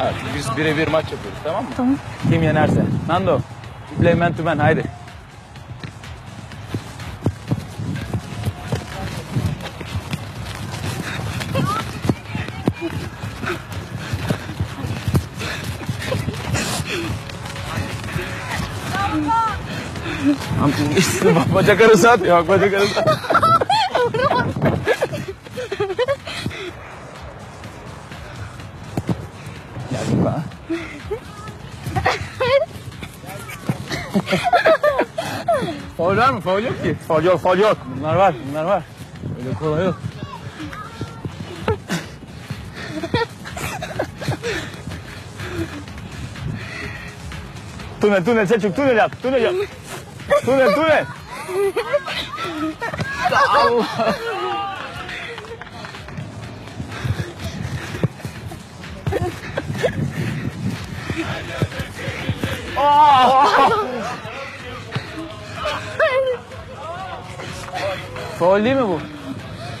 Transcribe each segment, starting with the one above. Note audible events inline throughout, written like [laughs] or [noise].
Artık biz birebir maç yapıyoruz tamam mı? Tamam. Kim yenerse. Nando. Play man to man haydi. İşte bak [laughs] bacak arası atıyor. Bak bacak arası atıyor. Gel bak. Faul var mı? Faul yok ki. Faul yok, faul yok. Bunlar var, bunlar var. Öyle kolay yok. Tunel, tunel Selçuk, tunel yap, tunel yap. Tunel, tunel. [laughs] Allah. Faul değil mi bu?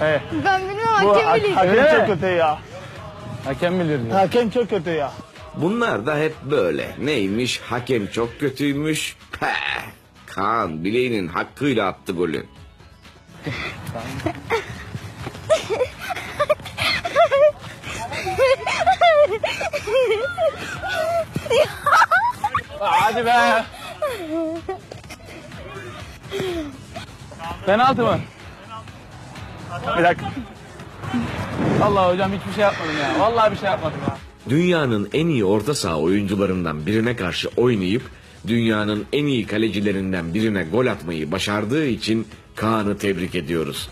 Evet. Ben bilmiyorum Bu hakem ha- biliyor. hakem çok kötü ya. Hakem bilir diyor. Hakem çok kötü ya. Bunlar da hep böyle. Neymiş hakem çok kötüymüş. Peh. Kaan bileğinin hakkıyla attı golü. [laughs] Hadi be. Penaltı mı? Bir dakika. Allah hocam hiçbir şey yapmadım ya. Vallahi bir şey yapmadım ya. Dünyanın en iyi orta saha oyuncularından birine karşı oynayıp dünyanın en iyi kalecilerinden birine gol atmayı başardığı için Kaan'ı tebrik ediyoruz.